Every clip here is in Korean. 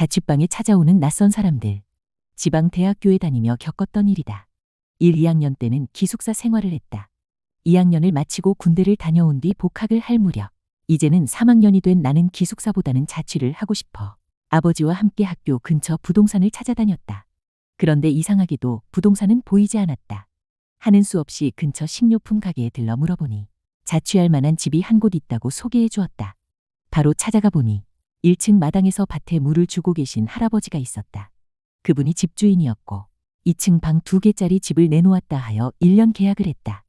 자취방에 찾아오는 낯선 사람들. 지방 대학교에 다니며 겪었던 일이다. 1, 2학년 때는 기숙사 생활을 했다. 2학년을 마치고 군대를 다녀온 뒤 복학을 할 무렵. 이제는 3학년이 된 나는 기숙사보다는 자취를 하고 싶어. 아버지와 함께 학교 근처 부동산을 찾아다녔다. 그런데 이상하게도 부동산은 보이지 않았다. 하는 수 없이 근처 식료품 가게에 들러 물어보니 자취할 만한 집이 한 곳 있다고 소개해 주었다. 바로 찾아가 보니 1층 마당에서 밭에 물을 주고 계신 할아버지가 있었다. 그분이 집주인이었고 2층 방 두 개짜리 집을 내놓았다 하여 1년 계약을 했다.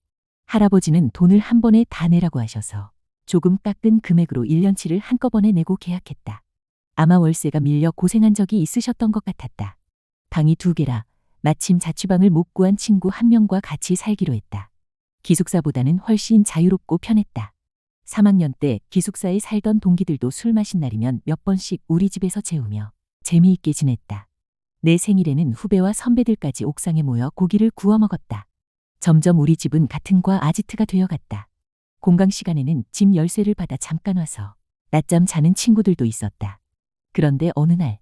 할아버지는 돈을 한 번에 다 내라고 하셔서 조금 깎은 금액으로 1년치를 한꺼번에 내고 계약했다. 아마 월세가 밀려 고생한 적이 있으셨던 것 같았다. 방이 두 개라 마침 자취방을 못 구한 친구 한 명과 같이 살기로 했다. 기숙사보다는 훨씬 자유롭고 편했다. 3학년 때 기숙사에 살던 동기들도 술 마신 날이면 몇 번씩 우리 집에서 재우며 재미있게 지냈다. 내 생일에는 후배와 선배들까지 옥상에 모여 고기를 구워 먹었다. 점점 우리 집은 같은 과 아지트가 되어갔다. 공강 시간에는 집 열쇠를 받아 잠깐 와서 낮잠 자는 친구들도 있었다. 그런데 어느 날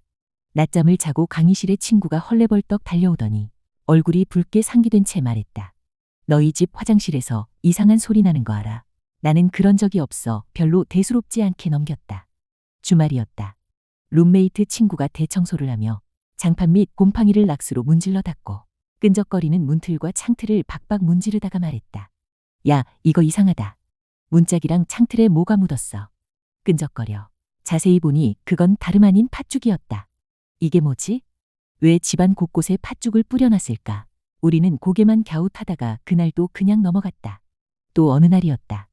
낮잠을 자고 강의실에 친구가 헐레벌떡 달려오더니 얼굴이 붉게 상기된 채 말했다. 너희 집 화장실에서 이상한 소리 나는 거 알아? 나는 그런 적이 없어 별로 대수롭지 않게 넘겼다. 주말이었다. 룸메이트 친구가 대청소를 하며 장판 및 곰팡이를 락스로 문질러 닦고 끈적거리는 문틀과 창틀을 박박 문지르다가 말했다. 야, 이거 이상하다. 문짝이랑 창틀에 뭐가 묻었어. 끈적거려. 자세히 보니 그건 다름 아닌 팥죽이었다. 이게 뭐지? 왜 집안 곳곳에 팥죽을 뿌려놨을까? 우리는 고개만 갸웃하다가 그날도 그냥 넘어갔다. 또 어느 날이었다.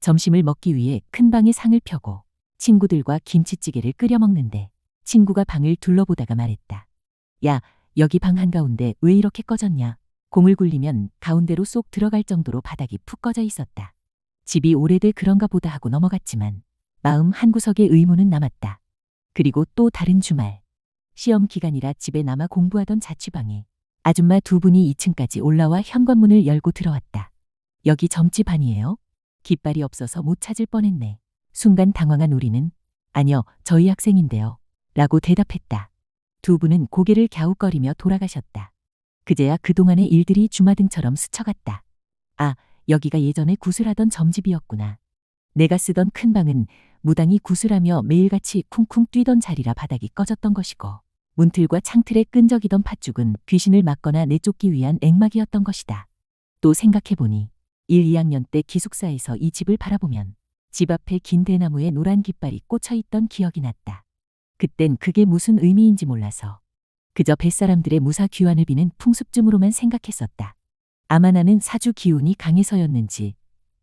점심을 먹기 위해 큰 방에 상을 펴고 친구들과 김치찌개를 끓여 먹는데 친구가 방을 둘러보다가 말했다. 야, 여기 방 한가운데 왜 이렇게 꺼졌냐? 공을 굴리면 가운데로 쏙 들어갈 정도로 바닥이 푹 꺼져 있었다. 집이 오래돼 그런가 보다 하고 넘어갔지만 마음 한구석에 의문은 남았다. 그리고 또 다른 주말. 시험 기간이라 집에 남아 공부하던 자취방에 아줌마 두 분이 2층까지 올라와 현관문을 열고 들어왔다. 여기 점집 아니에요? 깃발이 없어서 못 찾을 뻔했네. 순간 당황한 우리는 아니요, 저희 학생인데요. 라고 대답했다. 두 분은 고개를 갸웃거리며 돌아가셨다. 그제야 그동안의 일들이 주마등처럼 스쳐갔다. 아, 여기가 예전에 구슬하던 점집이었구나. 내가 쓰던 큰 방은 무당이 구슬하며 매일같이 쿵쿵 뛰던 자리라 바닥이 꺼졌던 것이고 문틀과 창틀에 끈적이던 팥죽은 귀신을 막거나 내쫓기 위한 앵막이었던 것이다. 또 생각해보니 1, 2학년 때 기숙사에서 이 집을 바라보면 집 앞에 긴 대나무에 노란 깃발이 꽂혀 있던 기억이 났다. 그땐 그게 무슨 의미인지 몰라서 그저 뱃사람들의 무사 귀환을 비는 풍습쯤으로만 생각했었다. 아마 나는 사주 기운이 강해서였는지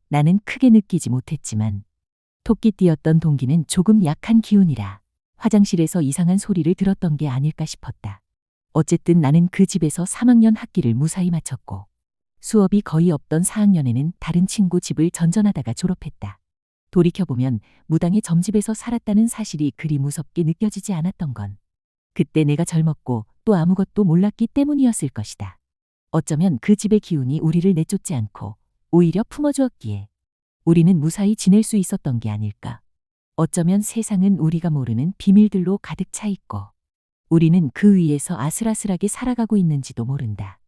나는 크게 느끼지 못했지만 토끼띠였던 동기는 조금 약한 기운이라 화장실에서 이상한 소리를 들었던 게 아닐까 싶었다. 어쨌든 나는 그 집에서 3학년 학기를 무사히 마쳤고 수업이 거의 없던 4학년에는 다른 친구 집을 전전하다가 졸업했다. 돌이켜보면 무당의 점집에서 살았다는 사실이 그리 무섭게 느껴지지 않았던 건 그때 내가 젊었고 또 아무것도 몰랐기 때문이었을 것이다. 어쩌면 그 집의 기운이 우리를 내쫓지 않고 오히려 품어주었기에 우리는 무사히 지낼 수 있었던 게 아닐까. 어쩌면 세상은 우리가 모르는 비밀들로 가득 차 있고 우리는 그 위에서 아슬아슬하게 살아가고 있는지도 모른다.